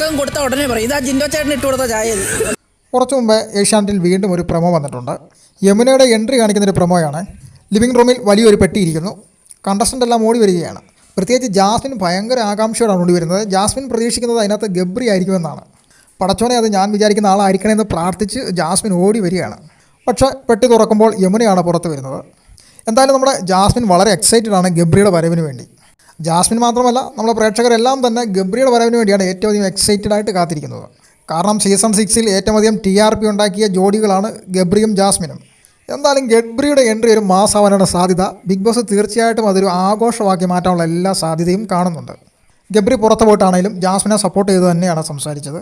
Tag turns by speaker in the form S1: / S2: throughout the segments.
S1: ആർക്കും കൊടുത്ത ഉടനെ പറയും. ഇതാ ജിൻഡോ ചേട്ടൻ ഇട്ട് കൊടുത്ത ചായ
S2: കുറച്ചു മുമ്പ് ഏഷ്യാനെറ്റിൽ വീണ്ടും ഒരു പ്രൊമോ വന്നിട്ടുണ്ട്. യമുനയുടെ എൻട്രി കാണിക്കുന്ന ഒരു പ്രൊമോയാണ്. ലിവിംഗ് റൂമിൽ വലിയൊരു പെട്ടിയിരിക്കുന്നു. കണ്ടസ്റ്റന്റ് എല്ലാം ഓടി വരികയാണ്. പ്രത്യേകിച്ച് ജാസ്മിൻ ഭയങ്കര ആകാംക്ഷയോടാണ് ഓടി വരുന്നത്. ജാസ്മിൻ പ്രതീക്ഷിക്കുന്നത് അതിനകത്ത് ഗബ്രി ആയിരിക്കുമെന്നാണ്. പടച്ചോനെ അത് ഞാൻ വിചാരിക്കുന്ന ആളായിരിക്കണമെന്ന് പ്രാർത്ഥിച്ച് ജാസ്മിൻ ഓടി വരികയാണ്. പക്ഷേ പെട്ടി തുറക്കുമ്പോൾ യമുനയാണ് പുറത്ത് വരുന്നത്. എന്തായാലും നമ്മുടെ ജാസ്മിൻ വളരെ എക്സൈറ്റഡ് ആണ് ഗബ്രിയുടെ വരവിന് വേണ്ടി. ജാസ്മിൻ മാത്രമല്ല നമ്മുടെ പ്രേക്ഷകരെല്ലാം തന്നെ ഗബ്രിയുടെ വരവിന് വേണ്ടിയാണ് ഏറ്റവും അധികം എക്സൈറ്റഡ് ആയിട്ട് കാത്തിരിക്കുന്നത്. കാരണം സീസൺ സിക്സിൽ ഏറ്റവും അധികം ടി ആർ പി ഉണ്ടാക്കിയ ജോഡികളാണ് ഗബ്രിയും ജാസ്മിനും. എന്തായാലും ഗബ്രിയുടെ എൻട്രി ഒരു മാസാവാനുള്ള സാധ്യത. ബിഗ് ബോസ് തീർച്ചയായിട്ടും അതൊരു ആഘോഷമാക്കി മാറ്റാനുള്ള എല്ലാ സാധ്യതയും കാണുന്നുണ്ട്. ഗബ്രി പുറത്ത് പോയിട്ടാണെങ്കിലും ജാസ്മിനെ സപ്പോർട്ട് ചെയ്ത് തന്നെയാണ് സംസാരിച്ചത്.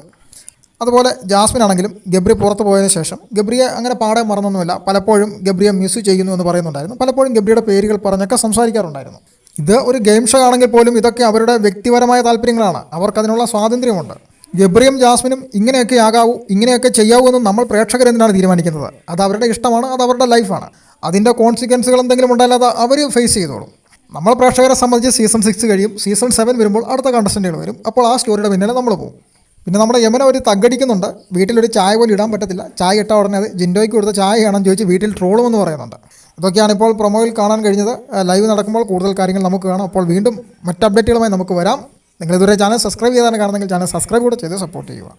S2: അതുപോലെ ജാസ്മിൻ ആണെങ്കിലും ഗബ്രി പുറത്തു പോയതിന് ശേഷം ഗബ്രിയെ അങ്ങനെ പാടാൻ മറന്നൊന്നുമില്ല. പലപ്പോഴും ഗബ്രിയെ മിസ് ചെയ്യുന്നു എന്ന് പറയുന്നുണ്ടായിരുന്നു. പലപ്പോഴും ഗബ്രിയുടെ പേരുകൾ പറഞ്ഞൊക്കെ സംസാരിക്കാറുണ്ടായിരുന്നു. ഇത് ഒരു ഗെയിം ഷോ ആണെങ്കിൽ പോലും ഇതൊക്കെ അവരുടെ വ്യക്തിപരമായ താല്പര്യങ്ങളാണ്. അവർക്കതിനുള്ള സ്വാതന്ത്ര്യമുണ്ട്. ഗബ്രിയും ജാസ്മിനും ഇങ്ങനെയൊക്കെ ആകാവൂ ഇങ്ങനെയൊക്കെ ചെയ്യാവൂ എന്ന് നമ്മൾ പ്രേക്ഷകർ എന്തിനാണ് തീരുമാനിക്കുന്നത്? അത് അവരുടെ ഇഷ്ടമാണ് അത് അവരുടെ ലൈഫാണ് അതിന്റെ കോൺസിക്വൻസുകൾ എന്തെങ്കിലും ഉണ്ടായാൽ അവർ ഫേസ് ചെയ്തോളും. നമ്മൾ പ്രേക്ഷകരെ സംബന്ധിച്ച് സീസൺ സിക്സ് കഴിയും. സീസൺ സെവൻ വരുമ്പോൾ അടുത്ത കണ്ടസ്റ്റന്റുകൾ വരും. അപ്പോൾ ആ സ്റ്റോറിയുടെ പിന്നാലെ നമ്മൾ പോകും. പിന്നെ നമ്മുടെ യമന ഒരു തగ్గടിക്കുന്നുണ്ട് വീട്ടിലൊരു ചായ പോലും ഇടാൻ പറ്റത്തില്ല. ചായ ഇട്ട ഉടനെ അത് ജിൻഡോയ്ക്ക് കൊടുത്ത ചായയാണെന്ന് ചോദിച്ച് വീട്ടിൽ ട്രോളുമെന്ന് പറയുന്നുണ്ട്. ഇതൊക്കെയാണ് ഇപ്പോൾ പ്രൊമോയിൽ കാണാൻ കഴിഞ്ഞത്. ലൈവ് നടക്കുമ്പോൾ കൂടുതൽ കാര്യങ്ങൾ നമുക്ക് കാണാം. അപ്പോൾ വീണ്ടും മറ്റ് അപ്ഡേറ്റുകളുമായി നമുക്ക് വരാം. നിങ്ങൾ ഇതുവരെ ചാനൽ സബ്സ്ക്രൈബ് ചെയ്താണ് കാണുന്നെങ്കിൽ ചാനൽ സബ്സ്ക്രൈബ് കൂടെ ചെയ്ത് സപ്പോർട്ട് ചെയ്യുക.